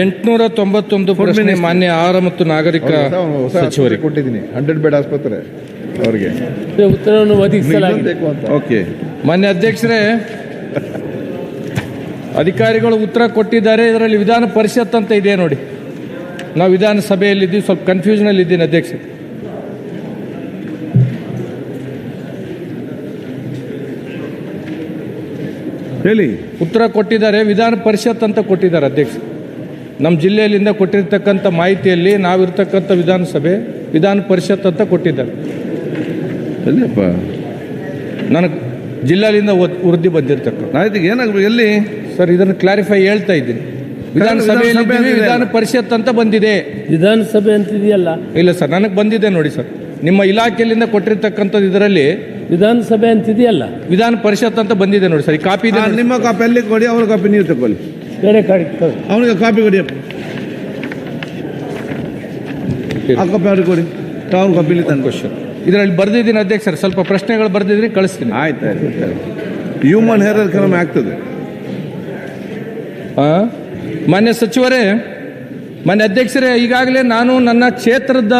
ಎಂಟುನೂರ ತೊಂಬತ್ತೊಂದು ಪ್ರಶ್ನೆ ಮಾನ್ಯ ಆಹಾರ ಮತ್ತು ನಾಗರಿಕ ಸಚಿವರಿಗೆ. ಕೊಟ್ಟಿದ್ದೀನಿ. ಹಂಡ್ರೆಡ್ ಬೆಡ್ ಆಸ್ಪತ್ರೆ ಅವರಿಗೆ. ಉತ್ತರವನ್ನು ಒದಗಿಸಲಾಗಿದೆ ಓಕೆ. ಮಾನ್ಯ ಅಧ್ಯಕ್ಷರೇ ಅಧಿಕಾರಿಗಳು ಉತ್ತರ ಕೊಟ್ಟಿದ್ದಾರೆ. ಇದರಲ್ಲಿ ವಿಧಾನ ಪರಿಷತ್ ಅಂತ ಇದೆ ನೋಡಿ. ನಾವು ವಿಧಾನಸಭೆಯಲ್ಲಿದ್ದೀವಿ ಸ್ವಲ್ಪ ಕನ್ಫ್ಯೂಷನಲ್ಲಿ ಇದ್ದೀನಿ ಅಧ್ಯಕ್ಷ ಹೇಳಿ. ಉತ್ತರ ಕೊಟ್ಟಿದ್ದಾರೆ ವಿಧಾನ ಪರಿಷತ್ ಅಂತ ಕೊಟ್ಟಿದ್ದಾರೆ ಅಧ್ಯಕ್ಷ ನಮ್ಮ ಜಿಲ್ಲೆಯಲ್ಲಿಂದ ಕೊಟ್ಟಿರ್ತಕ್ಕಂಥ ಮಾಹಿತಿಯಲ್ಲಿ ನಾವಿರ್ತಕ್ಕಂಥ ವಿಧಾನಸಭೆ ವಿಧಾನ ಪರಿಷತ್ ಅಂತ ಕೊಟ್ಟಿದ್ದಾರೆ. ಅಲ್ಲಪ್ಪ ನನಗೆ ಜಿಲ್ಲೆಯಿಂದ ವೃದ್ಧಿ ಬಂದಿರ್ತಕ್ಕಂಥ ಆಯ್ತು ಏನಾಗ್ಬೇಕು ಎಲ್ಲಿ? ಸರ್ ಇದನ್ನು ಕ್ಲಾರಿಫೈ ಹೇಳ್ತಾ ಇದ್ದೀನಿ. ವಿಧಾನಸಭೆಯಲ್ಲಿ ವಿಧಾನ ಪರಿಷತ್ ಅಂತ ಬಂದಿದೆ. ವಿಧಾನಸಭೆ ಅಂತಿದೆಯಲ್ಲ? ಇಲ್ಲ ಸರ್ ನನಗೆ ಬಂದಿದೆ ನೋಡಿ ಸರ್. ನಿಮ್ಮ ಇಲಾಖೆಯಲ್ಲಿಂದ ಕೊಟ್ಟಿರ್ತಕ್ಕಂಥದ್ದು ಇದರಲ್ಲಿ ವಿಧಾನಸಭೆ ಅಂತಿದೆಯಲ್ಲ? ವಿಧಾನ ಪರಿಷತ್ ಅಂತ ಬಂದಿದೆ ನೋಡಿ ಸರ್. ಈ ಕಾಪಿ ಇದೆ ನಿಮ್ಮ ಕಾಪಿ ಅಲ್ಲಿ ಕೊಡಿ ಅವ್ರ ಕಾಪಿ ನೀವು ತಗೊಳ್ಳಿ. ಬೇರೆ ಕಡೆ ಅವನಿಗೆ ಕಾಪಿ ಕೊಡಿಯಪ್ಪ ಆ ಕಾಪಿ ಅವ್ರಿಗೆ ಕೊಡಿ. ಟೌನ್ ಕಾಪಿ ಇಲ್ಲಿ ತಂದು. ಕ್ವಶನ್ ಇದರಲ್ಲಿ ಬರೆದಿದ್ದೀನಿ ಅಧ್ಯಕ್ಷರು ಸ್ವಲ್ಪ ಪ್ರಶ್ನೆಗಳು ಬರೆದಿದ್ರೆ ಕಳಿಸ್ತೀನಿ. ಆಯ್ತು ಆಯ್ತು ಹ್ಯೂಮನ್ ಹೇರರ್ ಕ್ರಮ ಆಗ್ತದೆ? ಮಾನ್ಯ ಸಚಿವರೇ ಮಾನ್ಯ ಅಧ್ಯಕ್ಷರೇ ಈಗಾಗಲೇ ನಾನು ನನ್ನ ಕ್ಷೇತ್ರದ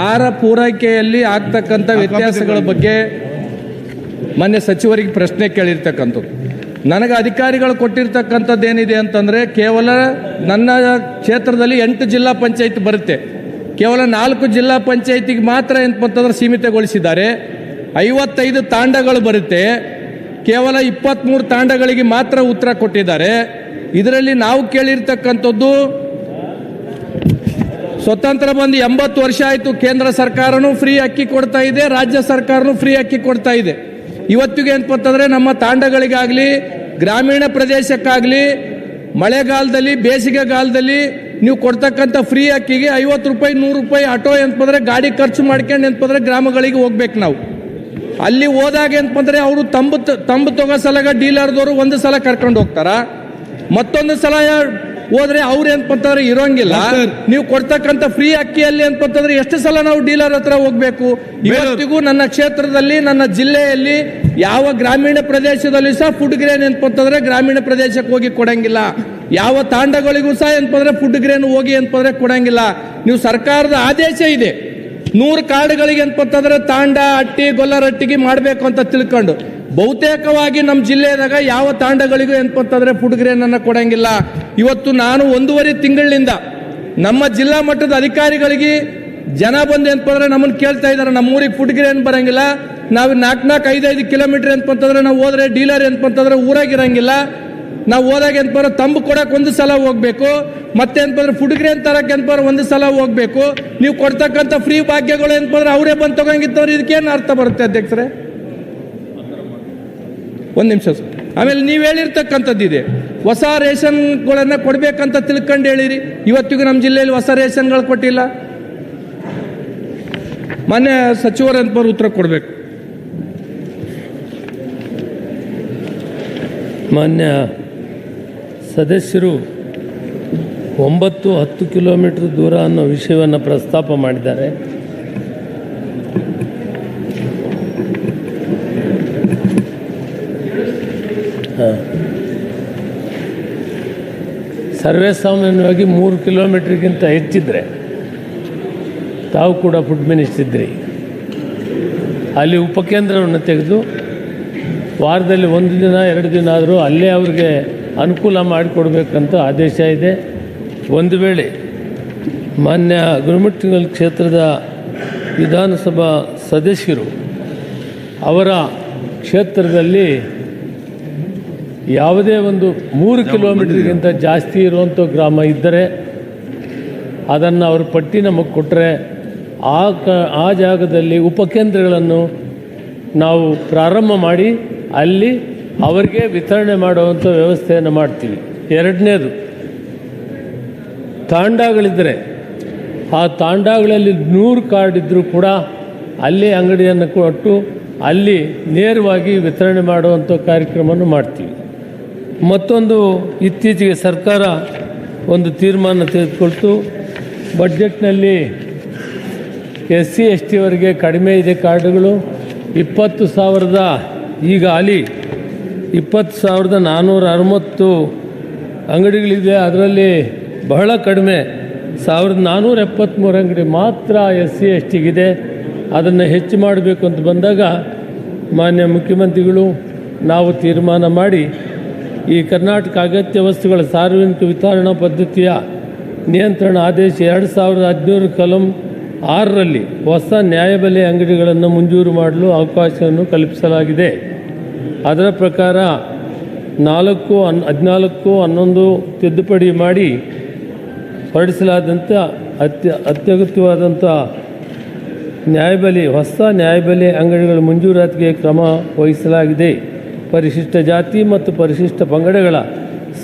ಆಹಾರ ಪೂರೈಕೆಯಲ್ಲಿ ಆಗ್ತಕ್ಕಂಥ ವ್ಯತ್ಯಾಸಗಳ ಬಗ್ಗೆ ಮಾನ್ಯ ಸಚಿವರಿಗೆ ಪ್ರಶ್ನೆ ಕೇಳಿರ್ತಕ್ಕಂಥದ್ದು. ನನಗೆ ಅಧಿಕಾರಿಗಳು ಕೊಟ್ಟಿರ್ತಕ್ಕಂಥದ್ದು ಏನಿದೆ ಅಂತಂದರೆ ಕೇವಲ ನನ್ನ ಕ್ಷೇತ್ರದಲ್ಲಿ ಎಂಟು ಜಿಲ್ಲಾ ಪಂಚಾಯತ್ ಬರುತ್ತೆ. ಕೇವಲ ನಾಲ್ಕು ಜಿಲ್ಲಾ ಪಂಚಾಯತಿಗೆ ಮಾತ್ರ ಅಂತಂದ್ರೆ ಸೀಮಿತಗೊಳಿಸಿದ್ದಾರೆ. ಐವತ್ತೈದು ತಾಂಡಗಳು ಬರುತ್ತೆ. ಕೇವಲ ಇಪ್ಪತ್ತ್ಮೂರು ತಾಂಡಗಳಿಗೆ ಮಾತ್ರ ಉತ್ತರ ಕೊಟ್ಟಿದ್ದಾರೆ. ಇದರಲ್ಲಿ ನಾವು ಕೇಳಿರ್ತಕ್ಕಂಥದ್ದು ಸ್ವತಂತ್ರ ಬಂದು ಎಂಬತ್ತು ವರ್ಷ ಆಯಿತು ಕೇಂದ್ರ ಸರ್ಕಾರನೂ ಫ್ರೀ ಅಕ್ಕಿ ಕೊಡ್ತಾ ಇದೆ, ರಾಜ್ಯ ಸರ್ಕಾರನೂ ಫ್ರೀ ಅಕ್ಕಿ ಕೊಡ್ತಾ ಇದೆ. ಇವತ್ತಿಗೆ ಅಂತಂದರೆ ನಮ್ಮ ತಾಂಡಗಳಿಗಾಗಲಿ, ಗ್ರಾಮೀಣ ಪ್ರದೇಶಕ್ಕಾಗಲಿ, ಮಳೆಗಾಲದಲ್ಲಿ, ಬೇಸಿಗೆಗಾಲದಲ್ಲಿ ನೀವು ಕೊಡ್ತಕ್ಕಂಥ ಫ್ರೀ ಅಕ್ಕಿಗೆ ಐವತ್ತು ರೂಪಾಯಿ, ನೂರು ರೂಪಾಯಿ ಆಟೋ ಅಂತಂದ್ರೆ ಗಾಡಿ ಖರ್ಚು ಮಾಡ್ಕೊಂಡು ಅಂತಂದ್ರೆ ಗ್ರಾಮಗಳಿಗೆ ಹೋಗ್ಬೇಕು ನಾವು. ಅಲ್ಲಿ ಹೋದಾಗ ಅಂತಂದ್ರೆ ಅವರು ತಂಬು ತಂಬು ತಗೋ ಸಲಗ ಡೀಲರ್ದವರು ಒಂದು ಸಲ ಕರ್ಕೊಂಡು ಹೋಗ್ತಾರ? ಮತ್ತೊಂದು ಸಲ ಹೋದ್ರೆ ಅವ್ರು ಏನಂತಂದ್ರೆ ಇರೋಂಗಿಲ್ಲ. ನೀವು ಕೊಡ್ತಕ್ಕಂಥ ಫ್ರೀ ಅಕ್ಕಿಯಲ್ಲಿ ಅಂತಂದ್ರೆ ಎಷ್ಟು ಸಲ ನಾವು ಡೀಲರ್ ಹತ್ರ ಹೋಗ್ಬೇಕು? ಇವತ್ತಿಗೂ ನನ್ನ ಕ್ಷೇತ್ರದಲ್ಲಿ ನನ್ನ ಜಿಲ್ಲೆಯಲ್ಲಿ ಯಾವ ಗ್ರಾಮೀಣ ಪ್ರದೇಶದಲ್ಲಿ ಸಹ ಫುಡ್ ಗ್ರೇನ್ ಅಂತಂದ್ರೆ ಗ್ರಾಮೀಣ ಪ್ರದೇಶಕ್ಕೆ ಹೋಗಿ ಕೊಡಂಗಿಲ್ಲ. ಯಾವ ತಾಂಡಗಳಿಗೂ ಸಹ ಅಂತಂದ್ರೆ ಫುಡ್ ಗ್ರೇನ್ ಹೋಗಿ ಅಂತಂದ್ರೆ ಕೊಡಂಗಿಲ್ಲ. ನೀವು ಸರ್ಕಾರದ ಆದೇಶ ಇದೆ. ನೂರು ಕಾರ್ಡ್ಗಳಿಗೆ ಅಂತಂದ್ರೆ ತಾಂಡ ಅಟ್ಟಿ ಗೊಲ್ಲರಟ್ಟಿಗೆ ಮಾಡಬೇಕು ಅಂತ ತಿಳ್ಕೊಂಡು. ಬಹುತೇಕವಾಗಿ ನಮ್ಮ ಜಿಲ್ಲೆದಾಗ ಯಾವ ತಾಂಡಗಳಿಗೂ ಗ್ರೇನ್ ಅನ್ನ ಕೊಡಂಗಿಲ್ಲ. ಇವತ್ತು ನಾನು ಒಂದೂವರೆ ತಿಂಗಳಿನಿಂದ ನಮ್ಮ ಜಿಲ್ಲಾ ಮಟ್ಟದ ಅಧಿಕಾರಿಗಳಿಗೆ ಜನ ಬಂದು ಅಂತಂದ್ರೆ ನಮ್ಮನ್ನು ಕೇಳ್ತಾ ಇದ್ದಾರೆ. ನಮ್ಮ ಊರಿಗೆ ಫುಡ್ ಗ್ರೇನ್ ಬರಂಗಿಲ್ಲ. ನಾವು ನಾಲ್ಕು ನಾಲ್ಕು ಐದೈದು ಕಿಲೋಮೀಟರ್ ಅಂತಂದ್ರೆ ನಾವು ಹೋದ್ರೆ ಡೀಲರ್ ಅಂತಂದ್ರೆ ಊರಾಗಿರಂಗಿಲ್ಲ ನಾವು ಹೋದಾಗ ಅಂತಂದ್ರೆ ತಂಬು ಕೊಡಕ್ಕೆ ಒಂದು ಸಲ ಹೋಗ್ಬೇಕು. ಮತ್ತೆ ಅಂತಂದ್ರೆ ಫುಡ್ ಗ್ರೇನ್ ತರಕ್ಕೆ ಅಂತಂದ್ರೆ ಒಂದು ಸಲ ಹೋಗ್ಬೇಕು. ನೀವು ಕೊಡ್ತಕ್ಕಂಥ ಫ್ರೀ ಭಾಗ್ಯಗಳು ಅಂತಂದ್ರೆ ಅವರೇ ಬಂದು ತಗೊಂಗಿತ್ತವ್ರು ಇದಕ್ಕೇನು ಅರ್ಥ ಬರುತ್ತೆ ಅಧ್ಯಕ್ಷರೇ? ಒಂದು ನಿಮಿಷ ಆಮೇಲೆ ನೀವು ಹೇಳಿರ್ತಕ್ಕಂಥದ್ದು ಇದೆ. ಹೊಸ ರೇಷನ್ಗಳನ್ನು ಕೊಡಬೇಕಂತ ತಿಳ್ಕೊಂಡು ಹೇಳಿರಿ. ಇವತ್ತಿಗೂ ನಮ್ಮ ಜಿಲ್ಲೆಯಲ್ಲಿ ಹೊಸ ರೇಷನ್ಗಳು ಕೊಟ್ಟಿಲ್ಲ. ಮಾನ್ಯ ಸಚಿವರು ಬರೋ ಉತ್ತರ ಕೊಡಬೇಕು. ಮಾನ್ಯ ಸದಸ್ಯರು ಒಂಬತ್ತು ಹತ್ತು ಕಿಲೋಮೀಟ್ರ್ ದೂರ ಅನ್ನೋ ವಿಷಯವನ್ನು ಪ್ರಸ್ತಾಪ ಮಾಡಿದ್ದಾರೆ. ಸರ್ವೇ ಸಾಮಾನ್ಯವಾಗಿ ಮೂರು ಕಿಲೋಮೀಟ್ರಿಗಿಂತ ಹೆಚ್ಚಿದ್ರೆ ತಾವು ಕೂಡ ಫುಡ್ ಮಿನಿಸ್ಟರ್ ಇದ್ರಿ. ಅಲ್ಲಿ ಉಪಕೇಂದ್ರವನ್ನು ತೆಗೆದು ವಾರದಲ್ಲಿ ಒಂದು ದಿನ, ಎರಡು ದಿನ ಆದರೂ ಅಲ್ಲೇ ಅವ್ರಿಗೆ ಅನುಕೂಲ ಮಾಡಿಕೊಡ್ಬೇಕಂತ ಆದೇಶ ಇದೆ. ಒಂದು ವೇಳೆ ಮಾನ್ಯ ಗುರುಮಟ್ಟಿಗಲ್ ಕ್ಷೇತ್ರದ ವಿಧಾನಸಭಾ ಸದಸ್ಯರು ಅವರ ಕ್ಷೇತ್ರದಲ್ಲಿ ಯಾವುದೇ ಒಂದು ಮೂರು ಕಿಲೋಮೀಟರ್ಗಿಂತ ಜಾಸ್ತಿ ಇರುವಂಥ ಗ್ರಾಮ ಇದ್ದರೆ ಅದನ್ನು ಅವರು ಪಟ್ಟಿ ನಮಗೆ ಕೊಟ್ಟರೆ ಆ ಕ ಆ ಜಾಗದಲ್ಲಿ ಉಪಕೇಂದ್ರಗಳನ್ನು ನಾವು ಪ್ರಾರಂಭ ಮಾಡಿ ಅಲ್ಲಿ ಅವರಿಗೆ ವಿತರಣೆ ಮಾಡುವಂಥ ವ್ಯವಸ್ಥೆಯನ್ನು ಮಾಡ್ತೀವಿ. ಎರಡನೇದು ತಾಂಡಗಳಿದ್ದರೆ ಆ ತಾಂಡಗಳಲ್ಲಿ ನೂರು ಕಾರ್ಡ್ ಇದ್ದರೂ ಕೂಡ ಅಲ್ಲಿ ಅಂಗಡಿಯನ್ನು ಕೊಟ್ಟು ಅಲ್ಲಿ ನೇರವಾಗಿ ವಿತರಣೆ ಮಾಡುವಂಥ ಕಾರ್ಯಕ್ರಮವನ್ನು ಮಾಡ್ತೀವಿ. ಮತ್ತೊಂದು ಇತ್ತೀಚೆಗೆ ಸರ್ಕಾರ ಒಂದು ತೀರ್ಮಾನ ತೆಗೆದುಕೊಳ್ತು. ಬಡ್ಜೆಟ್ನಲ್ಲಿ ಎಸ್ ಸಿ ಎಸ್ ಟಿಯವರಿಗೆ ಕಡಿಮೆ ಇದೆ ಕಾರ್ಡುಗಳು. ಇಪ್ಪತ್ತು ಸಾವಿರದ ಈಗ ಅಲ್ಲಿ ಇಪ್ಪತ್ತು ಸಾವಿರದ ನಾನ್ನೂರ ಅರವತ್ತು ಅಂಗಡಿಗಳಿದೆ. ಅದರಲ್ಲಿ ಬಹಳ ಕಡಿಮೆ ಸಾವಿರದ ನಾನ್ನೂರ ಎಪ್ಪತ್ತ್ಮೂರು ಅಂಗಡಿ ಮಾತ್ರ ಎಸ್ ಸಿ ಎಸ್ ಟಿಗಿದೆ ಅದನ್ನು ಹೆಚ್ಚು ಮಾಡಬೇಕು ಅಂತ ಬಂದಾಗ ಮಾನ್ಯ ಮುಖ್ಯಮಂತ್ರಿಗಳು ನಾವು ತೀರ್ಮಾನ ಮಾಡಿ ಈ ಕರ್ನಾಟಕ ಅಗತ್ಯ ವಸ್ತುಗಳ ಸಾರ್ವಜನಿಕ ವಿತರಣಾ ಪದ್ಧತಿಯ ನಿಯಂತ್ರಣ ಆದೇಶ ಎರಡು ಸಾವಿರದ ಹದಿನೇಳು ಕಲಂ ಆರರಲ್ಲಿ ಹೊಸ ನ್ಯಾಯಬೆಲೆ ಅಂಗಡಿಗಳನ್ನು ಮಂಜೂರು ಮಾಡಲು ಅವಕಾಶವನ್ನು ಕಲ್ಪಿಸಲಾಗಿದೆ. ಅದರ ಪ್ರಕಾರ ನಾಲ್ಕು ಹನ್ ಹದಿನಾಲ್ಕು ಹನ್ನೊಂದು ತಿದ್ದುಪಡಿ ಮಾಡಿ ಹೊರಡಿಸಲಾದಂಥ ಅತ್ಯ ಅತ್ಯಗತ್ಯವಾದಂಥ ನ್ಯಾಯಬೆಲೆ ಹೊಸ ನ್ಯಾಯಬೆಲೆ ಅಂಗಡಿಗಳ ಮಂಜೂರಾತಿಗೆ ಕ್ರಮ ವಹಿಸಲಾಗಿದೆ. ಪರಿಶಿಷ್ಟ ಜಾತಿ ಮತ್ತು ಪರಿಶಿಷ್ಟ ಪಂಗಡಗಳ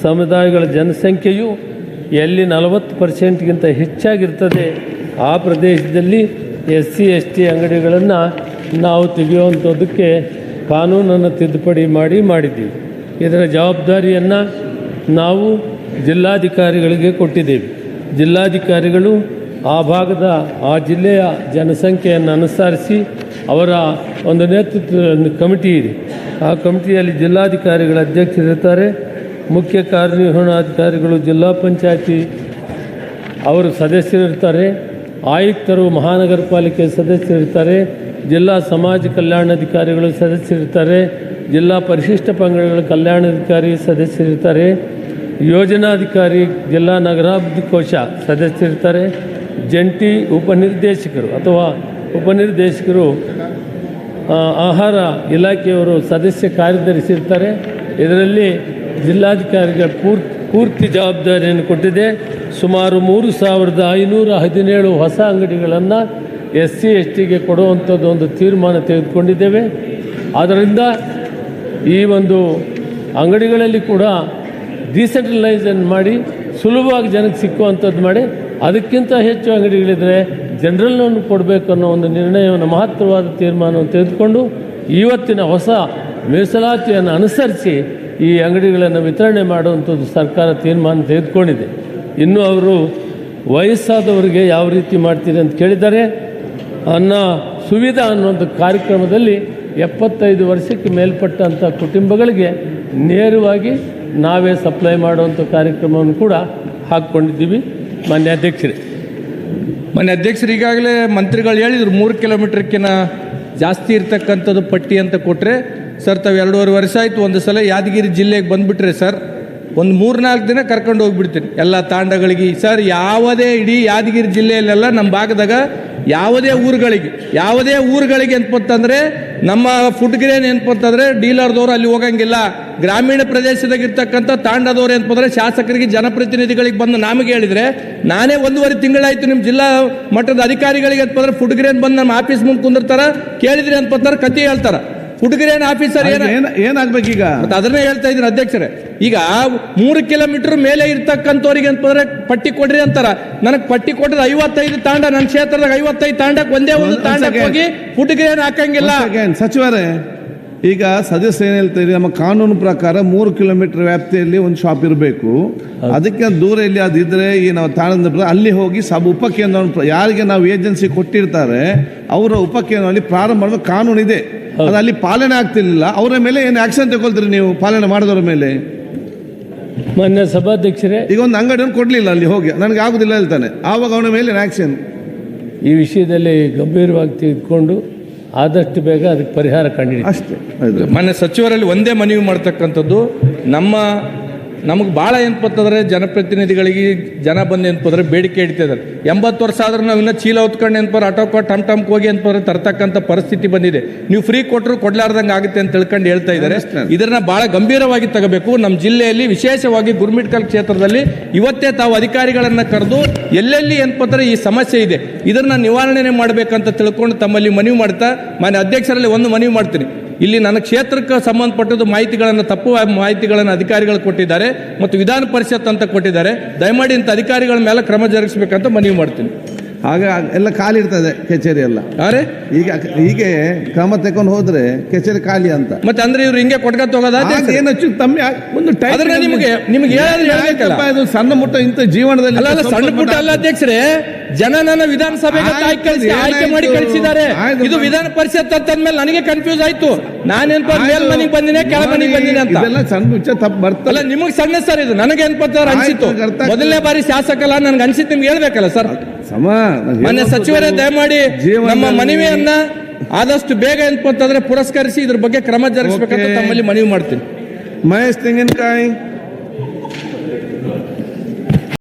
ಸಮುದಾಯಗಳ ಜನಸಂಖ್ಯೆಯು ಎಲ್ಲಿ ನಲವತ್ತು ಪರ್ಸೆಂಟ್ಗಿಂತ ಹೆಚ್ಚಾಗಿರ್ತದೆ, ಆ ಪ್ರದೇಶದಲ್ಲಿ ಎಸ್ ಸಿ ಎಸ್ ಟಿ ಅಂಗಡಿಗಳನ್ನು ನಾವು ತೆಗೆಯುವಂಥದ್ದಕ್ಕೆ ಕಾನೂನನ್ನು ತಿದ್ದುಪಡಿ ಮಾಡಿ ಮಾಡಿದ್ದೀವಿ. ಇದರ ಜವಾಬ್ದಾರಿಯನ್ನು ನಾವು ಜಿಲ್ಲಾಧಿಕಾರಿಗಳಿಗೆ ಕೊಟ್ಟಿದ್ದೇವೆ. ಜಿಲ್ಲಾಧಿಕಾರಿಗಳು ಆ ಭಾಗದ, ಆ ಜಿಲ್ಲೆಯ ಜನಸಂಖ್ಯೆಯನ್ನು ಅನುಸರಿಸಿ ಅವರ ಒಂದು ನೇತೃತ್ವ ಕಮಿಟಿ ಇದೆ. ಆ ಕಮಿಟಿಯಲ್ಲಿ ಜಿಲ್ಲಾಧಿಕಾರಿಗಳ ಅಧ್ಯಕ್ಷರಿರ್ತಾರೆ ಮುಖ್ಯ ಕಾರ್ಯನಿರ್ವಹಣಾಧಿಕಾರಿಗಳು, ಜಿಲ್ಲಾ ಪಂಚಾಯತಿ ಅವರು ಸದಸ್ಯರಿರ್ತಾರೆ ಆಯುಕ್ತರು, ಮಹಾನಗರ ಪಾಲಿಕೆ ಸದಸ್ಯರಿರ್ತಾರೆ ಜಿಲ್ಲಾ ಸಮಾಜ ಕಲ್ಯಾಣಾಧಿಕಾರಿಗಳು ಸದಸ್ಯರಿರ್ತಾರೆ ಜಿಲ್ಲಾ ಪರಿಶಿಷ್ಟ ಪಂಗಡಗಳ ಕಲ್ಯಾಣಾಧಿಕಾರಿ ಸದಸ್ಯರಿರ್ತಾರೆ ಯೋಜನಾಧಿಕಾರಿ, ಜಿಲ್ಲಾ ನಗರಾಭಿವೃದ್ಧಿ ಕೋಶ ಸದಸ್ಯರಿರ್ತಾರೆ ಜಂಟಿ ಉಪನಿರ್ದೇಶಕರು ಅಥವಾ ಉಪನಿರ್ದೇಶಕರು ಆಹಾರ ಇಲಾಖೆಯವರು ಸದಸ್ಯ ಕಾರ್ಯದರ್ಶಿರ್ತಾರೆ. ಇದರಲ್ಲಿ ಜಿಲ್ಲಾಧಿಕಾರಿಗಳ ಪೂರ್ತಿ ಪೂರ್ತಿ ಜವಾಬ್ದಾರಿಯನ್ನು ಕೊಟ್ಟಿದೆ. ಸುಮಾರು ಮೂರು ಸಾವಿರದ ಐನೂರ ಹದಿನೇಳು ಹೊಸ ಅಂಗಡಿಗಳನ್ನು ಎಸ್ ಸಿ ಎಸ್ ಟಿಗೆ ಕೊಡುವಂಥದ್ದು ಒಂದು ತೀರ್ಮಾನ ತೆಗೆದುಕೊಂಡಿದ್ದೇವೆ. ಆದ್ದರಿಂದ ಈ ಒಂದು ಅಂಗಡಿಗಳಲ್ಲಿ ಕೂಡ ಡಿಸೆಂಟ್ರಲೈಸನ್ ಮಾಡಿ ಸುಲಭವಾಗಿ ಜನಕ್ಕೆ ಸಿಕ್ಕುವಂಥದ್ದು ಮಾಡಿ. ಅದಕ್ಕಿಂತ ಹೆಚ್ಚು ಅಂಗಡಿಗಳಿದ್ದರೆ ಜನರಲ್ನನ್ನು ಕೊಡಬೇಕು ಅನ್ನೋ ಒಂದು ನಿರ್ಣಯವನ್ನು, ಮಹತ್ವವಾದ ತೀರ್ಮಾನವನ್ನು ತೆಗೆದುಕೊಂಡು ಇವತ್ತಿನ ಹೊಸ ಮೀಸಲಾತಿಯನ್ನು ಅನುಸರಿಸಿ ಈ ಅಂಗಡಿಗಳನ್ನು ವಿತರಣೆ ಮಾಡುವಂಥದ್ದು ಸರ್ಕಾರ ತೀರ್ಮಾನ ತೆಗೆದುಕೊಂಡಿದೆ. ಇನ್ನು ಅವರು ವಯಸ್ಸಾದವರಿಗೆ ಯಾವ ರೀತಿ ಮಾಡ್ತೀರಿ ಅಂತ ಕೇಳಿದ್ದಾರೆ ಅನ್ನ ಸುವಿಧಾ ಅನ್ನೋಂಥ ಕಾರ್ಯಕ್ರಮದಲ್ಲಿ ಎಪ್ಪತ್ತೈದು ವರ್ಷಕ್ಕೆ ಮೇಲ್ಪಟ್ಟಂಥ ಕುಟುಂಬಗಳಿಗೆ ನೇರವಾಗಿ ನಾವೇ ಸಪ್ಲೈ ಮಾಡುವಂಥ ಕಾರ್ಯಕ್ರಮವನ್ನು ಕೂಡ ಹಾಕ್ಕೊಂಡಿದ್ದೀವಿ ಮಾನ್ಯ ಅಧ್ಯಕ್ಷರೇ. ಮನೆ ಅಧ್ಯಕ್ಷರು ಈಗಾಗಲೇ ಮಂತ್ರಿಗಳು ಹೇಳಿದ್ರು, ಮೂರು ಕಿಲೋಮೀಟರ್ಕಿನ ಜಾಸ್ತಿ ಇರ್ತಕ್ಕಂಥದ್ದು ಪಟ್ಟಿ ಅಂತ ಕೊಟ್ಟರೆ ಸರ್, ತಾವು ಎರಡೂವರೆ ವರ್ಷ ಆಯಿತು, ಒಂದು ಸಲ ಯಾದಗಿರಿ ಜಿಲ್ಲೆಗೆ ಬಂದುಬಿಟ್ರೆ ಸರ್, ಒಂದು ಮೂರ್ನಾಲ್ಕು ದಿನ ಕರ್ಕೊಂಡು ಹೋಗ್ಬಿಡ್ತೀನಿ. ಎಲ್ಲ ತಾಂಡಗಳಿಗೆ, ಸರ್, ಯಾವುದೇ ಇಡೀ ಯಾದಗಿರಿ ಜಿಲ್ಲೆಯಲ್ಲೆಲ್ಲ ನಮ್ಮ ಭಾಗದಾಗ ಯಾವುದೇ ಊರುಗಳಿಗೆ ಯಾವುದೇ ಊರುಗಳಿಗೆ ಅಂತಂದರೆ ನಮ್ಮ ಫುಡ್ ಗ್ರೇನ್ ಏನಪ್ಪಂತಂದ್ರೆ ಡೀಲರ್ದವ್ರು ಅಲ್ಲಿ ಹೋಗಂಗಿಲ್ಲ. ಗ್ರಾಮೀಣ ಪ್ರದೇಶದಾಗ ಇರ್ತಕ್ಕಂಥ ತಾಂಡದವ್ರು ಏನಪ್ಪಂದ್ರೆ ಶಾಸಕರಿಗೆ, ಜನಪ್ರತಿನಿಧಿಗಳಿಗೆ ಬಂದು ನಮಗೆ ಹೇಳಿದ್ರೆ, ನಾನೇ ಒಂದೂವರೆ ತಿಂಗಳಾಯ್ತು ನಿಮ್ಮ ಜಿಲ್ಲಾ ಮಟ್ಟದ ಅಧಿಕಾರಿಗಳಿಗೆ ಅಂತಂದ್ರೆ ಫುಡ್ ಗ್ರೇನ್ ಬಂದು ನಮ್ಮ ಆಫೀಸ್ ಮುಂದೆ ಕುಂದಿರ್ತಾರ, ಕೇಳಿದ್ರಿ ಅಂತಂದ್ರೆ ಕತಿ ಹೇಳ್ತಾರ. ಫುಡ್ ಗ್ರೇನ್ ಆಫೀಸರ್ ಏನ ಏನಾಗ್ಬೇಕು ಮತ್ತೆ ಅದನ್ನೇ ಹೇಳ್ತಾ ಇದ್ದೀನಿ ಅಧ್ಯಕ್ಷರೇ. ಈಗ ಮೂರು ಕಿಲೋಮೀಟರ್ ಮೇಲೆ ಇರ್ತಕ್ಕಂಥವ್ರಿಗೆ ಅಂತಂದ್ರೆ ಪಟ್ಟಿ ಕೊಡ್ರಿ ಅಂತಾರ. ನನಗೆ ಪಟ್ಟಿ ಕೊಟ್ಟರೆ ಐವತ್ತೈದು ತಾಂಡ ನನ್ನ ಕ್ಷೇತ್ರದಾಗ ಐವತ್ತೈದು ತಾಂಡಕ್ಕೆ ಒಂದೇ ಒಂದು ತಾಂಡಕ್ಕೆ ಹೋಗಿ ಫುಡ್ ಗ್ರೇನ್ ಹಾಕಂಗಿಲ್ಲ ಸಚಿವರೇ ಈಗ ಸದಸ್ಯ ಏನ್ ಹೇಳ್ತಾ ನಮ್ಮ ಕಾನೂನು ಪ್ರಕಾರ ಮೂರು ಕಿಲೋಮೀಟರ್ ವ್ಯಾಪ್ತಿಯಲ್ಲಿ ಒಂದು ಶಾಪ್ ಇರಬೇಕು. ಅದಕ್ಕೆ ದೂರ ಇಲ್ಲಿ ಅದಿದ್ರೆ ಈ ನಾವು ತಾಣದ ಅಲ್ಲಿ ಹೋಗಿ ಸಬ್ ಉಪಕೇಂದ್ರವನ್ನು ಪ್ರ- ಯಾರಿಗೆ ನಾವು ಏಜೆನ್ಸಿ ಕೊಟ್ಟಿರ್ತಾರೆ ಅವರ ಉಪಕೇಂದ್ರದಲ್ಲಿ ಪ್ರಾರಂಭ ಮಾಡುವ ಕಾನೂನು ಇದೆ ಅದು ಅಲ್ಲಿ ಪಾಲನೆ ಆಗ್ತಿರ್ಲಿಲ್ಲ. ಅವರ ಮೇಲೆ ಏನು ಆಕ್ಷನ್ ತಗೊಳ್ತೀರಿ ನೀವು ಪಾಲನೆ ಮಾಡಿದವರ ಮೇಲೆ? ಮಾನ್ಯ ಸಭಾಧ್ಯಕ್ಷರೇ ಈಗ ಒಂದು ಅಂಗಡಿಯನ್ನು ಕೊಡ್ಲಿಲ್ಲ ಅಲ್ಲಿ ಹೋಗಿ. ನನಗೆ ಆಗುದಿಲ್ಲ ಹೇಳ್ತಾನೆ. ಆವಾಗ ಅವನ ಮೇಲೆ ಆಕ್ಷನ್ ಈ ವಿಷಯದಲ್ಲಿ ಗಂಭೀರವಾಗಿ ತೆಗೆದುಕೊಂಡು ಆದಷ್ಟು ಬೇಗ ಅದಕ್ಕೆ ಪರಿಹಾರ ಕಂಡುಹಿಡಿ ಅಷ್ಟೇ. ಮಾನ್ಯ ಮನೆ ಸಚಿವರಲ್ಲಿ ಒಂದೇ ಮನವಿ ಮಾಡ್ತಕ್ಕಂಥದ್ದು ನಮ್ಮ ನಮಗೆ ಭಾಳ ಏನಪ್ಪಂತಂದ್ರೆ ಜನಪ್ರತಿನಿಧಿಗಳಿಗೆ ಜನ ಬಂದು ಏನಪ್ಪಂದ್ರೆ ಬೇಡಿಕೆ ಇಡ್ತಿದ್ದಾರೆ ಎಂಬತ್ತು ವರ್ಷ ಆದ್ರೆ ನಾವು ಇನ್ನೂ ಚೀಲ ಹೊತ್ಕೊಂಡು ಏನಪ್ಪ ಕೊಟ್ಟು ಟಮ್ ಟಮ್ಗೆ ಹೋಗಿ ಏನಪ್ಪ ತರ್ತಕ್ಕಂಥ ಪರಿಸ್ಥಿತಿ ಬಂದಿದೆ. ನೀವು ಫ್ರೀ ಕೊಟ್ಟರು ಕೊಡ್ಲಾರ್ದಂಗೆ ಆಗುತ್ತೆ ಅಂತ ತಿಳ್ಕೊಂಡು ಹೇಳ್ತಾ ಇದ್ದಾರೆ. ಇದನ್ನ ಭಾಳ ಗಂಭೀರವಾಗಿ ತಗೋಬೇಕು. ನಮ್ಮ ಜಿಲ್ಲೆಯಲ್ಲಿ ವಿಶೇಷವಾಗಿ ಗುರ್ಮಿಟ್ಕಲ್ ಕ್ಷೇತ್ರದಲ್ಲಿ ಇವತ್ತೇ ತಾವು ಅಧಿಕಾರಿಗಳನ್ನು ಕರೆದು ಎಲ್ಲೆಲ್ಲಿ ಏನಪ್ಪಂದ್ರೆ ಈ ಸಮಸ್ಯೆ ಇದೆ ಇದನ್ನ ನಿವಾರಣೆ ಮಾಡಬೇಕಂತ ತಿಳ್ಕೊಂಡು ತಮ್ಮಲ್ಲಿ ಮನವಿ ಮಾಡ್ತಾ ಮಾನ್ಯ ಅಧ್ಯಕ್ಷರಲ್ಲಿ ಒಂದು ಮನವಿ ಮಾಡ್ತೀನಿ. ಇಲ್ಲಿ ನನ್ನ ಕ್ಷೇತ್ರಕ್ಕೆ ಸಂಬಂಧಪಟ್ಟದ್ದು ಮಾಹಿತಿಗಳನ್ನು, ತಪ್ಪು ಮಾಹಿತಿಗಳನ್ನು ಅಧಿಕಾರಿಗಳು ಕೊಟ್ಟಿದ್ದಾರೆ ಮತ್ತು ವಿಧಾನ ಪರಿಷತ್ ಅಂತ ಕೊಟ್ಟಿದ್ದಾರೆ. ದಯಮಾಡಿ ಇಂಥ ಅಧಿಕಾರಿಗಳ ಮೇಲೆ ಕ್ರಮ ಜರುಗಿಸಬೇಕಂತ ಮನವಿ ಮಾಡ್ತೀನಿ. ಆಗ ಎಲ್ಲ ಖಾಲಿ ಇರ್ತದೆ ಕಚೇರಿ ಎಲ್ಲ. ಅರೆ? ಈಗ ಹೀಗೆ ಕ್ರಮ ತಗೊಂಡು ಹೋದ್ರೆ ಕಚೇರಿ ಖಾಲಿ ಅಂತ. ಮತ್ತೆ ಅಂದ್ರೆ ಇವ್ರು ಹಿಂಗೆ ಕೊಟ್ಕೊತ ಹೋಗೋದಾ? ಆಗ ಏನು ಹೆಚ್ಚು ಕಮ್ಮಿ ಒಂದು ಆದ್ರೆ ನಿಮ್ಗೆ ನಿಮ್ಗೆ ಇದು ಸಣ್ಣ ಮುಟ್ಟ ಇಂಥ ಜೀವನದಲ್ಲಿ ಅಲ್ಲ ಸಣ್ಣ ಪುಟ್ಟ ಅಲ್ಲ ಅಧ್ಯಕ್ಷರೇ. ಜನ ನನ್ನ ವಿಧಾನಸಭೆಗೆ ಆಯ್ಕೆ ಮಾಡಿ? ಕಳಿಸಿದ್ದಾರೆ. ಇದು. ವಿಧಾನ ಪರಿಷತ್ ಅಂತಂದ್ಮೇಲೆ ನನಗೆ ಕನ್ಫ್ಯೂಸ್ ಆಯ್ತು. ನಾನೇನ್ಪ ಮೇಲ್ ಮನೆಗೆ ಬಂದಿನಿ ಕೆಳ ಮನೆಗೆ ಬಂದಿನಿ ಅಂತ. ಸಣ್ಣ ವಿಷಯ ತಪ್ಪು ಬರ್ತಲ್ಲ ನಿಮಗ್ ಸಣ್ಣ ಸರ್ ಇದು. ನನಗೆ ಅನ್ಪತ್ತವ್ರು ಆಯ್ತು, ಅನ್ಸಿತ್ತು. ಮೊದಲನೇ ಬಾರಿ ಶಾಸಕಲ್ಲ ನನ್ಗೆ ಅನ್ಸಿತ್ತು ನಿಮ್ಗೆ ಹೇಳ್ಬೇಕಲ್ಲ ಸರ್? ಮಾನ್ಯ ಸಚಿವರೇ ದಯಮಾಡಿ ನಮ್ಮ ಮನವಿಯನ್ನ ಆದಷ್ಟು ಬೇಗ ಅಂತಂದ್ರೆ ಪುರಸ್ಕರಿಸಿ ಇದ್ರ ಬಗ್ಗೆ ಕ್ರಮ ಜರುಗಿಸಬೇಕಂತ ನಮ್ಮಲ್ಲಿ ತಮ್ಮಲ್ಲಿ ಮನವಿ ಮಾಡ್ತೀನಿ. ಮಹೇಶ್ ತೆಂಗಿನಕಾಯಿ.